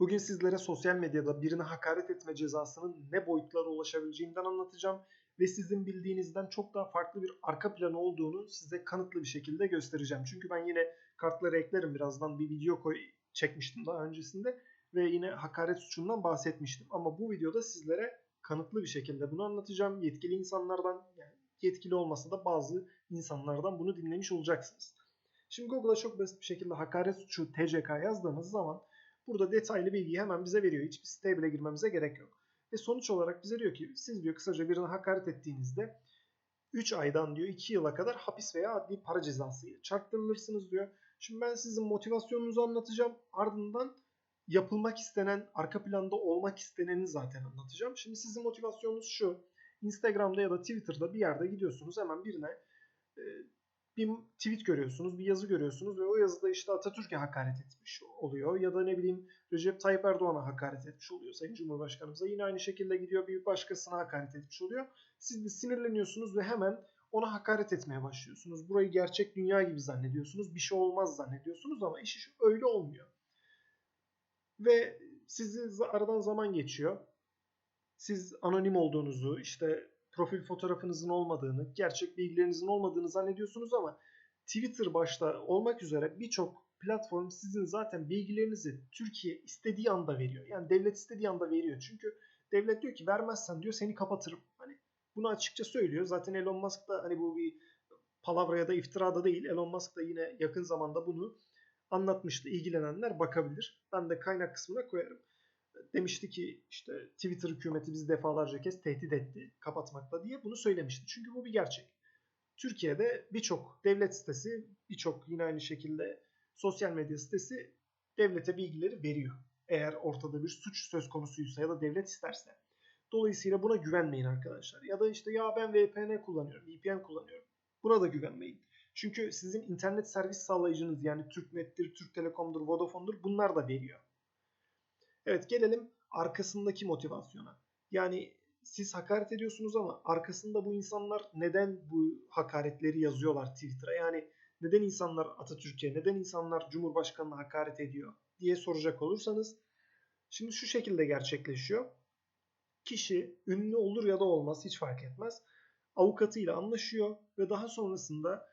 Bugün sizlere sosyal medyada birine hakaret etme cezasının ne boyutlara ulaşabileceğinden anlatacağım ve sizin bildiğinizden çok daha farklı bir arka planı olduğunu size kanıtlı bir şekilde göstereceğim. Çünkü ben yine kartları eklerim birazdan bir video koy çekmiştim daha öncesinde ve yine hakaret suçundan bahsetmiştim. Ama bu videoda sizlere kanıtlı bir şekilde bunu anlatacağım. Yetkili insanlardan yani yetkili olmasa da bazı insanlardan bunu dinlemiş olacaksınız. Şimdi Google'a çok basit bir şekilde hakaret suçu TCK yazdığımız zaman burada detaylı bilgiyi hemen bize veriyor. Hiçbir bile girmemize gerek yok. Ve sonuç olarak bize diyor ki siz diyor kısaca birine hakaret ettiğinizde 3 aydan diyor 2 yıla kadar hapis veya adli para cezası çarptırılırsınız diyor. Şimdi ben sizin motivasyonunuzu anlatacağım. Ardından yapılmak istenen, arka planda olmak isteneni zaten anlatacağım. Şimdi sizin motivasyonunuz şu. Instagram'da ya da Twitter'da bir yerde gidiyorsunuz hemen birine e, bir tweet görüyorsunuz, bir yazı görüyorsunuz ve o yazıda işte Atatürk'e hakaret etmiş oluyor ya da ne bileyim Recep Tayyip Erdoğan'a hakaret etmiş oluyor Sayın Cumhurbaşkanımıza. Yine aynı şekilde gidiyor bir başkasına hakaret etmiş oluyor. Siz de sinirleniyorsunuz ve hemen ona hakaret etmeye başlıyorsunuz. Burayı gerçek dünya gibi zannediyorsunuz. Bir şey olmaz zannediyorsunuz ama iş öyle olmuyor. Ve sizi aradan zaman geçiyor. Siz anonim olduğunuzu, işte profil fotoğrafınızın olmadığını, gerçek bilgilerinizin olmadığını zannediyorsunuz ama Twitter başta olmak üzere birçok platform sizin zaten bilgilerinizi Türkiye istediği anda veriyor. Yani devlet istediği anda veriyor. Çünkü devlet diyor ki vermezsen diyor seni kapatırım. Hani bunu açıkça söylüyor. Zaten Elon Musk da hani bu bir palavra ya da iftira da değil. Elon Musk da yine yakın zamanda bunu anlatmıştı. İlgilenenler bakabilir. Ben de kaynak kısmına koyarım. Demişti ki işte Twitter hükümeti bizi defalarca kez tehdit etti kapatmakla diye bunu söylemişti. Çünkü bu bir gerçek. Türkiye'de birçok devlet sitesi, birçok yine aynı şekilde sosyal medya sitesi devlete bilgileri veriyor. Eğer ortada bir suç söz konusuysa ya da devlet isterse. Dolayısıyla buna güvenmeyin arkadaşlar. Ya da işte ya ben VPN kullanıyorum, VPN kullanıyorum. Buna da güvenmeyin. Çünkü sizin internet servis sağlayıcınız yani Türknet'tir, Türk Telekom'dur, Vodafone'dur bunlar da veriyor. Evet gelelim arkasındaki motivasyona. Yani siz hakaret ediyorsunuz ama arkasında bu insanlar neden bu hakaretleri yazıyorlar Twitter'a? Yani neden insanlar Atatürk'e, neden insanlar Cumhurbaşkanı'na hakaret ediyor diye soracak olursanız şimdi şu şekilde gerçekleşiyor. Kişi ünlü olur ya da olmaz hiç fark etmez. Avukatıyla anlaşıyor ve daha sonrasında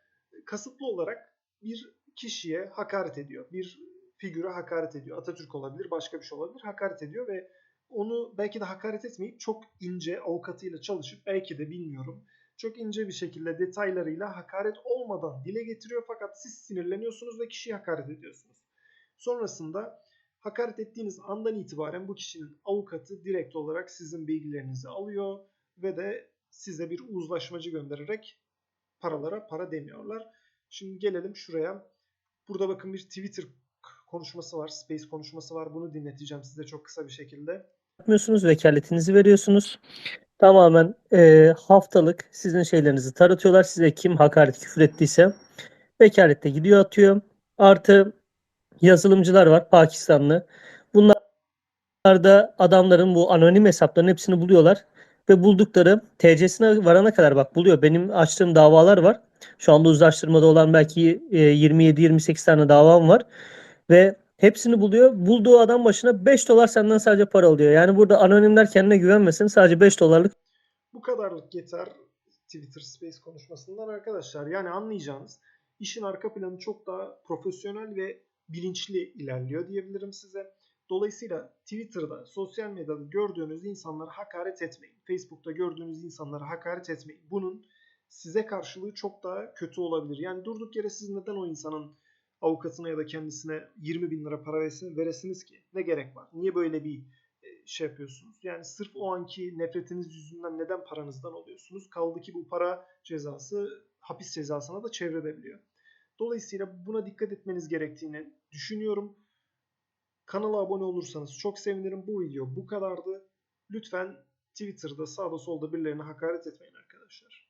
kasıtlı olarak bir kişiye hakaret ediyor. Bir figüre hakaret ediyor. Atatürk olabilir, başka bir şey olabilir. Hakaret ediyor ve onu belki de hakaret etmeyip çok ince avukatıyla çalışıp belki de bilmiyorum çok ince bir şekilde detaylarıyla hakaret olmadan dile getiriyor fakat siz sinirleniyorsunuz ve kişiyi hakaret ediyorsunuz. Sonrasında hakaret ettiğiniz andan itibaren bu kişinin avukatı direkt olarak sizin bilgilerinizi alıyor ve de size bir uzlaşmacı göndererek paralara para demiyorlar. Şimdi gelelim şuraya. Burada bakın bir Twitter konuşması var, Space konuşması var. Bunu dinleteceğim size çok kısa bir şekilde. Yapmıyorsunuz, vekaletinizi veriyorsunuz. Tamamen e, haftalık sizin şeylerinizi taratıyorlar. Size kim hakaret küfür ettiyse vekalette gidiyor atıyor. Artı yazılımcılar var Pakistanlı. Bunlar da adamların bu anonim hesaplarının hepsini buluyorlar. Ve buldukları TC'sine varana kadar bak buluyor. Benim açtığım davalar var. Şu anda uzlaştırmada olan belki 27-28 tane davam var. Ve hepsini buluyor. Bulduğu adam başına 5 dolar senden sadece para alıyor. Yani burada anonimler kendine güvenmesin. Sadece 5 dolarlık bu kadarlık yeter Twitter Space konuşmasından arkadaşlar. Yani anlayacağınız işin arka planı çok daha profesyonel ve bilinçli ilerliyor diyebilirim size. Dolayısıyla Twitter'da, sosyal medyada gördüğünüz insanlara hakaret etmeyin. Facebook'ta gördüğünüz insanlara hakaret etmeyin. Bunun size karşılığı çok daha kötü olabilir. Yani durduk yere siz neden o insanın avukatına ya da kendisine 20 bin lira para veresiniz ki? Ne gerek var? Niye böyle bir şey yapıyorsunuz. Yani sırf o anki nefretiniz yüzünden neden paranızdan oluyorsunuz? Kaldı ki bu para cezası hapis cezasına da çevrilebiliyor. Dolayısıyla buna dikkat etmeniz gerektiğini düşünüyorum. Kanala abone olursanız çok sevinirim. Bu video bu kadardı. Lütfen Twitter'da sağda solda birilerine hakaret etmeyin arkadaşlar.